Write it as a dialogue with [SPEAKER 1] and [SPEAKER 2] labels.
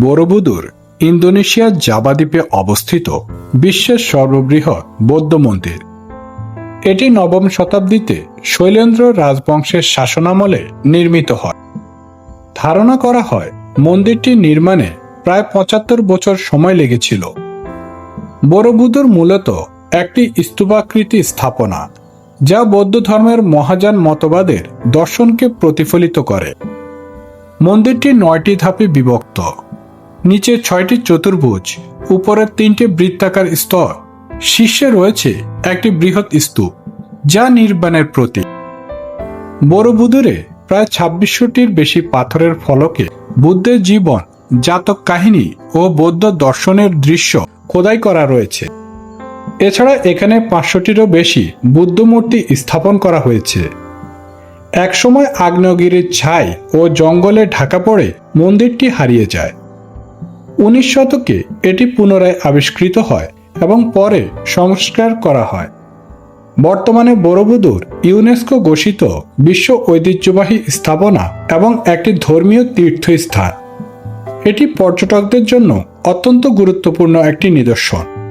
[SPEAKER 1] বড়বুদুর, ইন্দোনেশিয়ার জাবা দ্বীপে অবস্থিত বিশ্বের সর্ববৃহৎ বৌদ্ধ মন্দির। এটি নবম শতাব্দীতে শৈলেন্দ্র রাজবংশের শাসনামলে নির্মিত হয়। ধারণা করা হয় মন্দিরটি নির্মাণে প্রায় পঁচাত্তর বছর সময় লেগেছিল। বড়বুদুর মূলত একটি স্তূপাকৃতি স্থাপনা, যা বৌদ্ধ ধর্মের মহাযান মতবাদের দর্শনকে প্রতিফলিত করে। মন্দিরটি নয়টি ধাপে বিভক্ত। নিচে ছয়টি চতুর্ভুজ, উপরের তিনটি বৃত্তাকার স্তর। শীর্ষে রয়েছে একটি বৃহৎ স্তূপ, যা নির্বাণের প্রতীক। বড়বুদুরে প্রায় ছাব্বিশশোটির বেশি পাথরের ফলকে বুদ্ধের জীবন, জাতক কাহিনী ও বৌদ্ধ দর্শনের দৃশ্য খোদাই করা রয়েছে। এছাড়া এখানে পাঁচশোটিরও বেশি বুদ্ধ মূর্তি স্থাপন করা হয়েছে। একসময় আগ্নেয়গিরির ছাই ও জঙ্গলে ঢাকা পড়ে মন্দিরটি হারিয়ে যায়। উনিশ শতকে এটি পুনরায় আবিষ্কৃত হয় এবং পরে সংস্কার করা হয়। বর্তমানে বড়বুদুর ইউনেস্কো ঘোষিত বিশ্ব ঐতিহ্যবাহী স্থাপনা এবং একটি ধর্মীয় তীর্থস্থান। এটি পর্যটকদের জন্য অত্যন্ত গুরুত্বপূর্ণ একটি নিদর্শন।